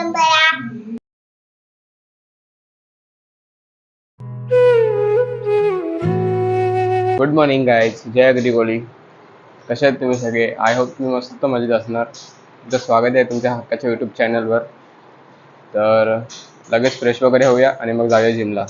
परंपरा good morning guys जय अगदी कोली कसे आहेत तुम्ही सगळे? आय होप तुम्ही मस्त मजेत असणार. तुमचं स्वागत आहे तुमच्या हक्काच्या यूट्यूब चॅनलवर तर लगेच फ्रेश वगैरे होऊया आणि मग जाऊया जिमला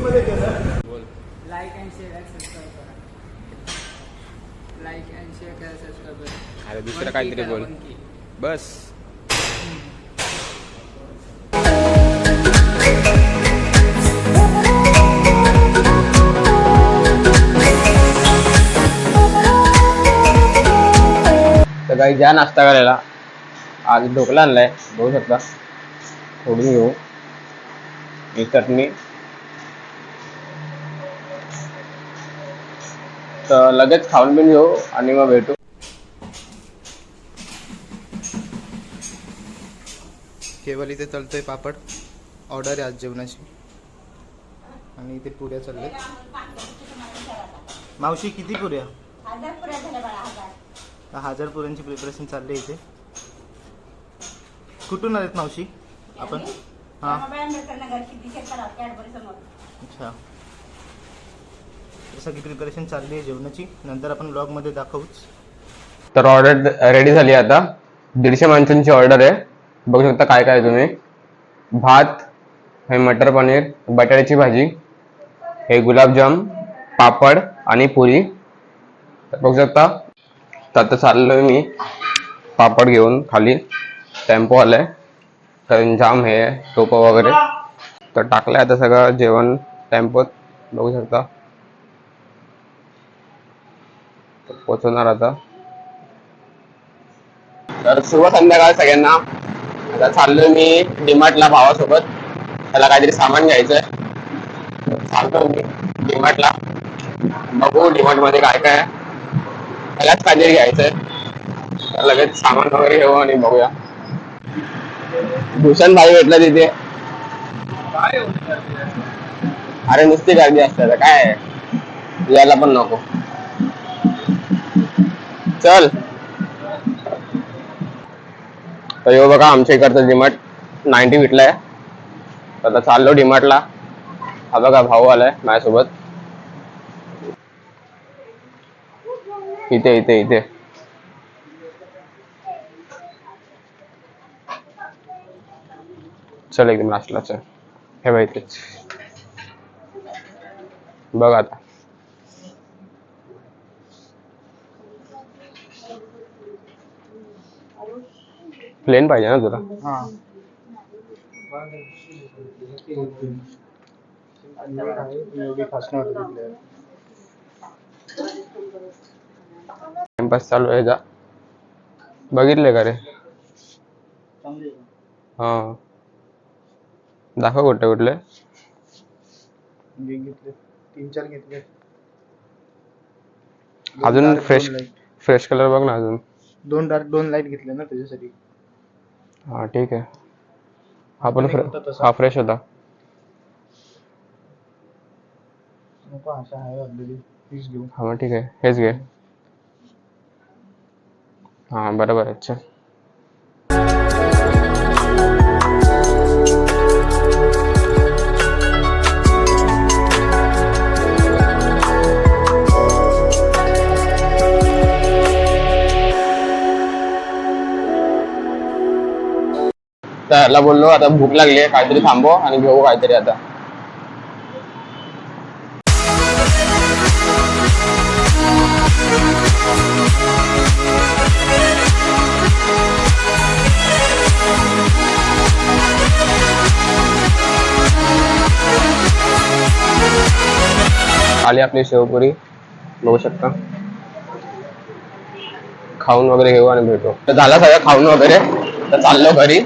लाईक अँड शेअर सबस्क्राईब करा. लाईक अँड शेअर करा सबस्क्राईब करा. अरे दुसरं काहीतरी बोल. बस. तर काही ज्या नाश्ता करायला आज ढोकला आणलाय बघू शकता. फोडून घेऊ. ही चटणी तर लगेच खाऊन पिऊन घेऊ आणि मग भेटू. केवळ इथे चालतोय पापड. ऑर्डर आहे आज जेवणाची. आणि इथे पुऱ्या चालल्यात. मावशी किती पुऱ्या? हजार पुऱ्यांची प्रिपरेशन चालली आहे इथे. कुठून आलेत मावशी? आपण? हां. अच्छा. तर सगळी प्रिपरेशन चालली आहे जेवणाची. नंतर आपण ब्लॉगमध्ये दाखवूच. तर ऑर्डर रेडी झाली आता. दीडशे माणसांची ऑर्डर आहे. बघू शकता काय काय तुम्ही. भात हे मटर पनीर बटाट्याची भाजी हे गुलाबजाम पापड आणि पुरी. तर बघू शकता. तर आता चाललोय मी पापड घेऊन खाली. टेम्पो आलाय. कारण जाम हे टोप वगैरे. तर टाकलंय आता सगळं जेवण टेम्पोत. बघू शकता तर पोचवणार आता. तर शुभ संध्याकाळ सगळ्यांना. आता चाललोय मी डिमार्टला भावासोबत. त्याला काहीतरी सामान घ्यायचंय. चालतो मी डिमार्टला बघू डीमार्टमध्ये काय काय त्यालाच काहीतरी घ्यायचंय. लगेच सामान वगैरे घेऊ आणि बघूया. भूषण भाई भेटला तिथे. अरे नुसती गर्दी असते काय? आहे? यायला पण नको. चल. तर यो बघा आमच्या इकडचं डिमार्ट नाईन्टी विटलाय आता चाललो डिमार्टला. हा बघा भाऊ आलाय माझ्यासोबत. इथे इथे इथे. चल एकदम लास्टला चल. हे बघ इथे बघ आता. प्लेन पाहिजे ना तुला हां. टाइमपास चालू आहे जा. बघितले का रे? हा. दाखव कुठले कुठले. तीन चार घेतले. अजून फ्रेश फ्रेश कलर बघ ना अजून. दोन डार्क दोन लाइट घेतले ना त्याच्यासाठी. हा ठीक आहे हा पण आणि फ्रे- होता तसा. हा फ्रेश होता। नको अशा आहे ऑलरेडी तीच घेऊ हा मग ठीक आहे हेच घे हा बरोबर आहे चल। तर ह्याला बोललो आता भूक लागली आहे काहीतरी थांबव आणि घेऊ काहीतरी आता. आली आपली शेवपुरी बघू शकता. खाऊन वगैरे घेऊ आणि भेटू. तर झाला सगळं खाऊन वगैरे तर चाललो घरी.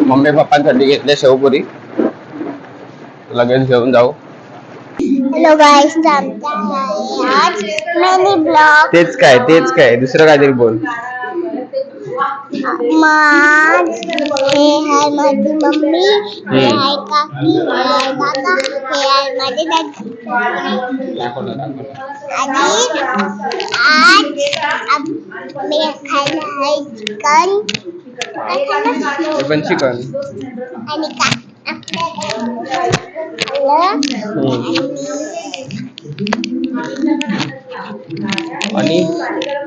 मम्मी पप्पांसाठी घेतले शेवपुरी लगेच घेऊन जाऊ हेलो गाइस आज मैंने ब्लॉग तेच काय तेच काय दुसरं काहीतरी बोल। माज हे आहे माझी मम्मी हे आहे काकी हे आहे काका हे आहे माझे दादी आणि आज खायला आहे चिकन काय खाल्लं? पण चिकन आणि का आपल्या खाल्लं आणि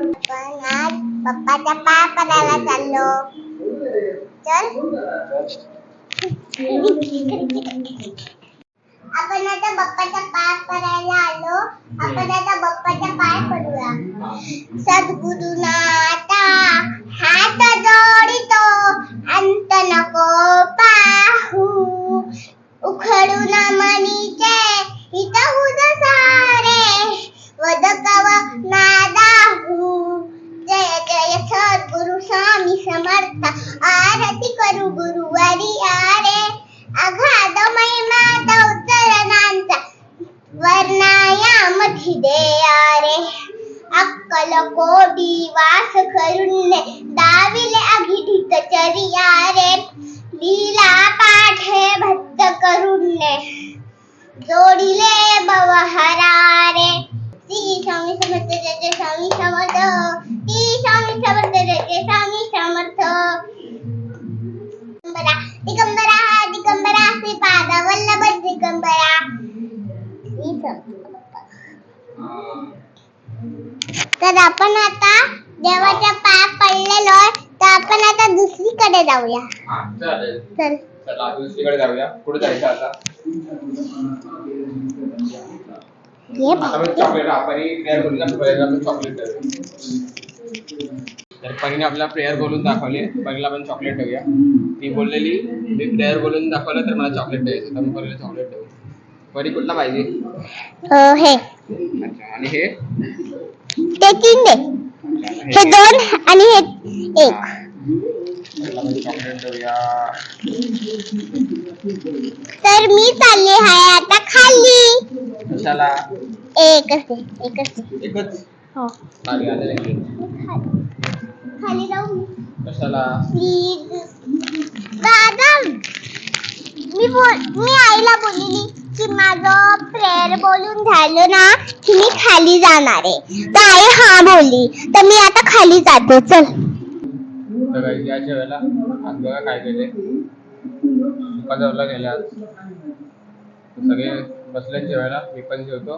आपण आज पप्पाच्या पाय पडायला चाललो चल आपण आता बाप्पाच्या पाय पडायला आलो आपण आता निवास करून दाविले अघिढित चरिया रे लीला पाठे भक्त करून जोडिले बवहरारे. श्री स्वामी समर्थ जय जय स्वामी समर्थ. श्री स्वामी समर्थ तर आपण आता देवाच्या पाय पडलेलो आहे, तर आपण आता दुसरीकडे जाऊया. चालेल. चल. चला दुसरीकडे जाऊया. कुठे जायचं आता? ये आता मी चॉकलेट प्रेयर बोलून चॉकलेट देऊया तर परीने आपला प्रेयर बोलून दाखवले परीला आपण चॉकलेट देऊया. ती बोललेली मी प्रेयर बोलून दाखवलं तर मला चॉकलेट द्यायचं तर मी परीला चॉकलेट देऊ. परी कुठला पाहिजे? अ, हे. अच्छा आणि हे? ते तीन दे. हे दोन आणि हे एक. तर मी चालले आहे आता खाली. एकच एकच एकच? हो. खाली जाऊ प्लीज दादा मी बोल मी आईला बोललेली की माझं प्रेयर बोलून झालं ना की मी खाली जाणार आहे. तर आई हा बोलली तर मी आता खाली जाते. चल. तर जेवायला आज बघा काय केले. सगळे बसल्याच्या जेवायला मी पण जेवतो.